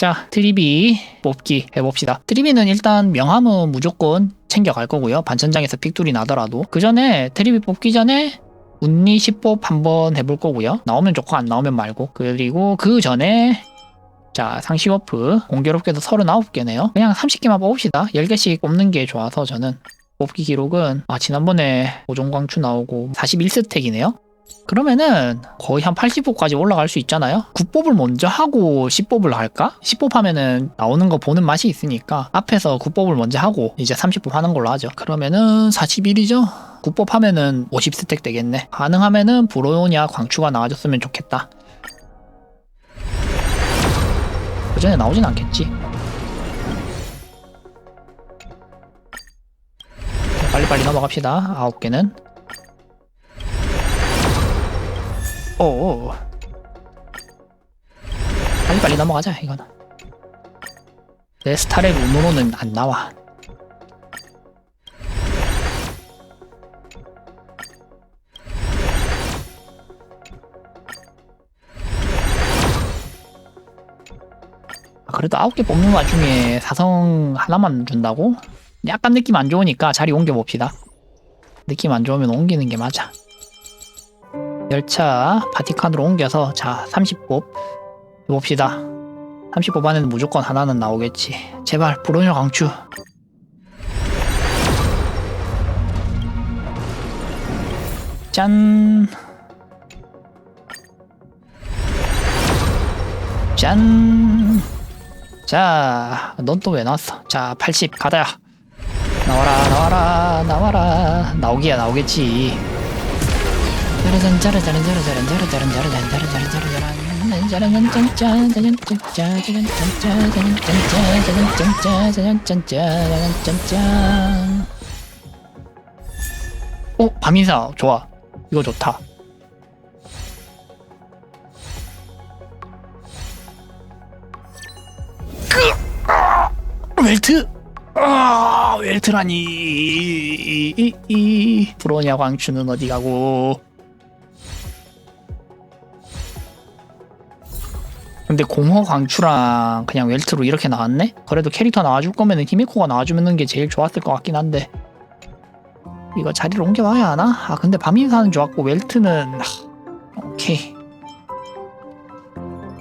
자, 트리비 뽑기 해봅시다. 트리비는 일단 명함은 무조건 챙겨갈 거고요. 반천장에서 픽둘이 나더라도. 그 전에 트리비 뽑기 전에 운니 10법 한번 해볼 거고요. 나오면 좋고 안 나오면 말고. 그리고 그 전에 자, 상시 워프 공교롭게도 39개네요. 그냥 30개만 뽑읍시다. 10개씩 뽑는 게 좋아서 저는 뽑기 기록은 아 지난번에 오종광추 나오고 41스택이네요. 그러면은 거의 한 80뽑까지 올라갈 수 있잖아요. 9뽑을 먼저 하고 10뽑을 할까? 10뽑 하면은 나오는 거 보는 맛이 있으니까 앞에서 9뽑을 먼저 하고 이제 30뽑 하는 걸로 하죠. 그러면은 41이죠? 9뽑 하면은 50스택 되겠네. 가능하면은 브로냐 광추가 나와줬으면 좋겠다. 그 전에 나오진 않겠지. 자, 빨리빨리 넘어갑시다. 아홉 개는. 오. 빨리 빨리 넘어가자, 이거는. 내 스타의 룬으로는 안 나와. 아, 그래도 아홉 개 뽑는 와중에 사성 하나만 준다고? 약간 느낌 안 좋으니까 자리 옮겨 봅시다. 느낌 안 좋으면 옮기는 게 맞아. 열차 바티칸으로 옮겨서 자 30뽑 해봅시다. 30뽑 안에는 무조건 하나는 나오겠지. 제발 브로녀 강추. 짠. 짠. 자, 넌 또 왜 나왔어? 자, 80 가다야. 나와라, 나와라, 나와라. 나오기야 나오겠지. 오, 밤인사 좋아. 이거 좋다. 웰트! 아, 웰트라니. 이, 이, 브로냐 광추는 어디 가고. 근데 공허 광추랑 그냥 웰트로 이렇게 나왔네? 그래도 캐릭터 나와줄 거면은 히메코가 나와주는 게 제일 좋았을 것 같긴 한데. 이거 자리를 옮겨봐야 하나? 아, 근데 밤인사는 좋았고, 웰트는. 하, 오케이.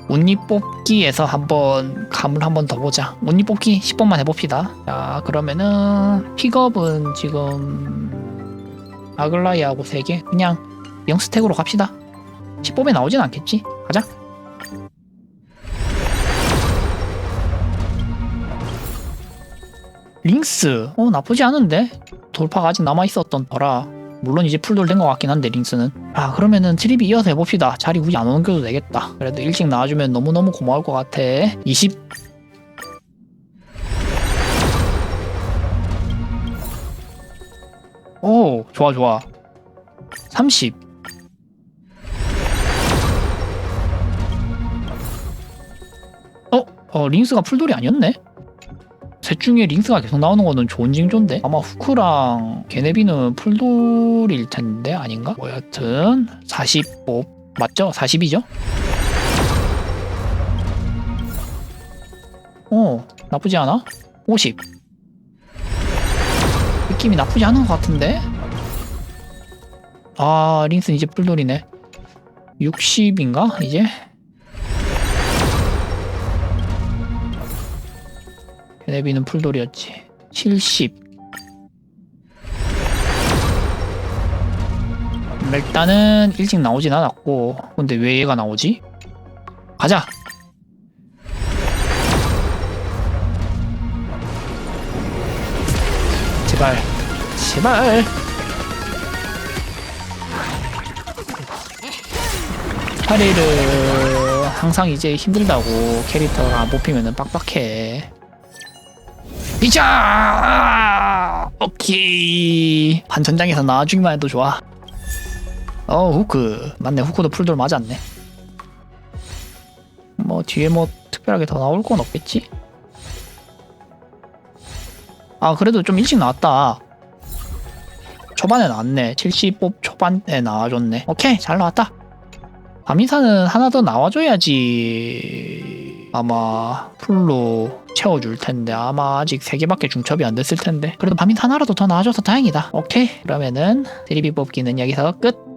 운니 뽑기에서 한번 감을 한번 더 보자. 운니 뽑기 10번만 해봅시다. 자, 그러면은 픽업은 지금 아글라이하고 3개. 그냥 0스택으로 갑시다. 10뽑에 나오진 않겠지? 가자. 링스. 어, 나쁘지 않은데? 돌파가 아직 남아있었던 더라. 물론 이제 풀돌 된 것 같긴 한데 링스는 아 그러면은 트립이 이어서 해봅시다 자리 굳이 안 옮겨도 되겠다 그래도 일찍 나와주면 너무너무 고마울 것 같아 20 오, 좋아, 좋아. 30. 어, 어, 링스가 풀돌이 아니었네? 셋 중에 링스가 계속 나오는 거는 좋은 징조인데 아마 후크랑 게네비는 풀돌일 텐데 아닌가? 뭐 여튼 45 맞죠? 40이죠? 어 나쁘지 않아? 50 느낌이 나쁘지 않은 것 같은데? 아 링스는 이제 풀돌이네 60인가 이제? 네비는 풀돌이었지. 70. 일단은 일찍 나오진 않았고 근데 왜 얘가 나오지? 가자! 제발 제발 파리를 항상 이제 힘들다고 캐릭터가 안 뽑히면은 빡빡해 비자! 오케이. 반전장에서 나와주기만 해도 좋아. 어 후크. 맞네. 후크도 풀돌 맞았네. 뭐 뒤에 뭐 특별하게 더 나올 건 없겠지? 아 그래도 좀 일찍 나왔다. 초반에 나왔네. 70뽑 초반에 나와줬네. 오케이. 잘 나왔다. 밤이사는 하나 더 나와줘야지 아마 풀로 채워줄 텐데 아마 아직 3개밖에 중첩이 안 됐을 텐데 그래도 밤이 하나라도 더 나아져서 다행이다. 오케이. 그러면은 드리비 뽑기는 여기서 끝